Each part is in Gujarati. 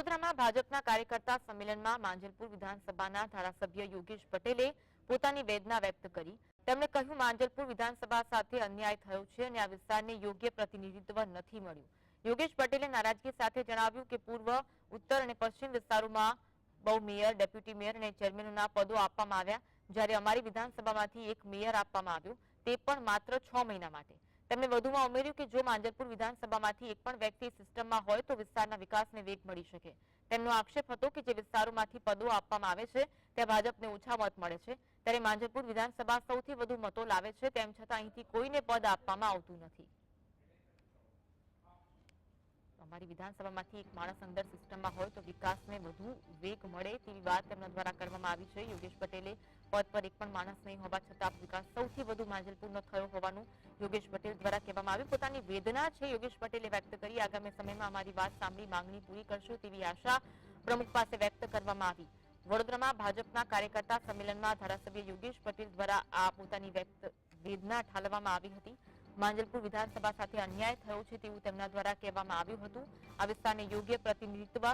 વડોદરામાં ભાજપના કાર્યકર્તા સંમેલનમાં માંજલપુર વિધાનસભાના ધારાસભ્ય યોગેશ પટેલે પોતાની વેદના વ્યક્ત કરી. તેમણે કહ્યું, માંજલપુર વિધાનસભા સાથે અન્યાય થયો છે અને આ વિસ્તારને યોગ્ય પ્રતિનિધિત્વ નથી મળ્યું. યોગેશ પટેલે નારાજગી સાથે જણાવ્યું કે પૂર્વ, ઉત્તર અને પશ્ચિમ વિસ્તારોમાં બહુ મેયર, ડેપ્યુટી મેયર અને ચેરમેનોના પદો આપવામાં આવ્યા. જ્યારે અમારી વિધાનસભામાંથી એક મેયર આપવામાં આવ્યું, તે પણ માત્ર છ મહિના માટે. તેમણે વધુમાં ઉમેર્યું કે જો માંજલપુર વિધાનસભામાંથી એક પણ વ્યક્તિ સિસ્ટમમાં હોય તો વિસ્તારના વિકાસને વેગ મળી શકે. તેમનો આક્ષેપ હતો કે જે વિસ્તારોમાંથી પદો આપવામાં આવે છે, ત્યાં ભાજપને ઓછા મત મળે છે. ત્યારે માંજલપુર વિધાનસભા સૌથી વધુ મતો લાવે છે, તેમ છતાં અહીંથી કોઈને પદ આપવામાં આવતું નથી. અમારી વિધાનસભામાંથી એક માણસ અંદર સિસ્ટમમાં હોય તો વિકાસને વધુ વેગ મળે તેવી વાત તેમના દ્વારા કરવામાં આવી છે. યોગેશ પટેલે પદ પર એક પણ માણસ નહીં હોવા છતાં વિકાસ સૌથી વધુ માંજલપુરનો થયો હોવાનું યોગેશ પટેલ દ્વારા કહેવામાં આવ્યું. પોતાની વેદના છે યોગેશ પટેલે વ્યક્ત કરી. આગામી સમયમાં અમારી વાત સાંભળી માંગણી પૂરી કરશું તેવી આશા પ્રમુખ પાસે વ્યક્ત કરવામાં આવી. વડોદરામાં ભાજપના કાર્યકર્તા સંમેલનમાં ધારાસભ્ય યોગેશ પટેલ દ્વારા આ પોતાની વ્યક્ત વેદના ઠાલવવામાં આવી હતી. માંજલપુર વિધાનસભા સાથે અન્યાય થયો છે તેવું તેમના દ્વારા કહેવામાં આવ્યું હતું. આ વિસ્તારને યોગ્ય પ્રતિનિધિત્વ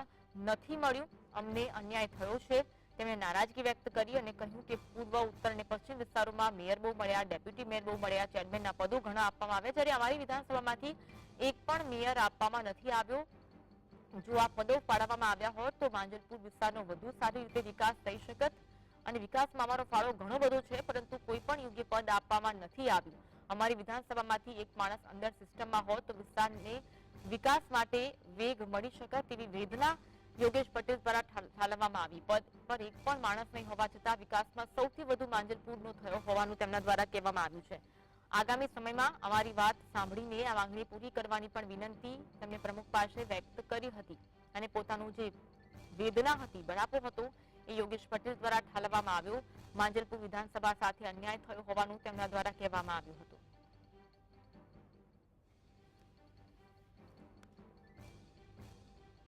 નથી મળ્યું. અમને અન્યાય થયો છે. તેમણે નારાજગી વ્યક્ત કરી અને કહ્યું કે પૂર્વ, ઉત્તર અને પશ્ચિમ વિસ્તારોમાં મેયર બહુ મળ્યા, ડેપ્યુટી મેયર બહુ મળ્યા, ચેરમેનના પદો ઘણા આપવામાં આવ્યા. જ્યારે અમારી વિધાનસભામાંથી એક પણ મેયર આપવામાં નથી આવ્યો. જો આ પદો ફાળવવામાં આવ્યા હોત તો માંજલપુર વિસ્તારનો વધુ સારી રીતે વિકાસ થઈ શકત અને વિકાસમાં અમારો ફાળો ઘણો બધો છે, પરંતુ કોઈ પણ યોગ્ય પદ આપવામાં નથી આવ્યું. અમારી વિધાનસભામાંથી એક માણસ અંદર સિસ્ટમમાં હોત તો વિસ્તારને વિકાસ માટે વેગ મળી શકે તેવી વેદના યોગેશ પટેલ દ્વારા ઠાલવવામાં આવી. પદ પર એક પણ માણસ નહીં હોવા છતાં વિકાસમાં સૌથી વધુ માંજલપુરનો થયો હોવાનું તેમના દ્વારા કહેવામાં આવ્યું છે. આગામી સમયમાં અમારી વાત સાંભળીને આ માંગણી પૂરી કરવાની પણ વિનંતી તેમણે પ્રમુખ પાસે વ્યક્ત કરી હતી અને પોતાનું જે વેદના હતી, બળાપો હતો, એ યોગેશ પટેલ દ્વારા ઠાલવવામાં આવ્યો. માંજલપુર વિધાનસભા સાથે અન્યાય થયો હોવાનું તેમના દ્વારા કહેવામાં આવ્યું હતું.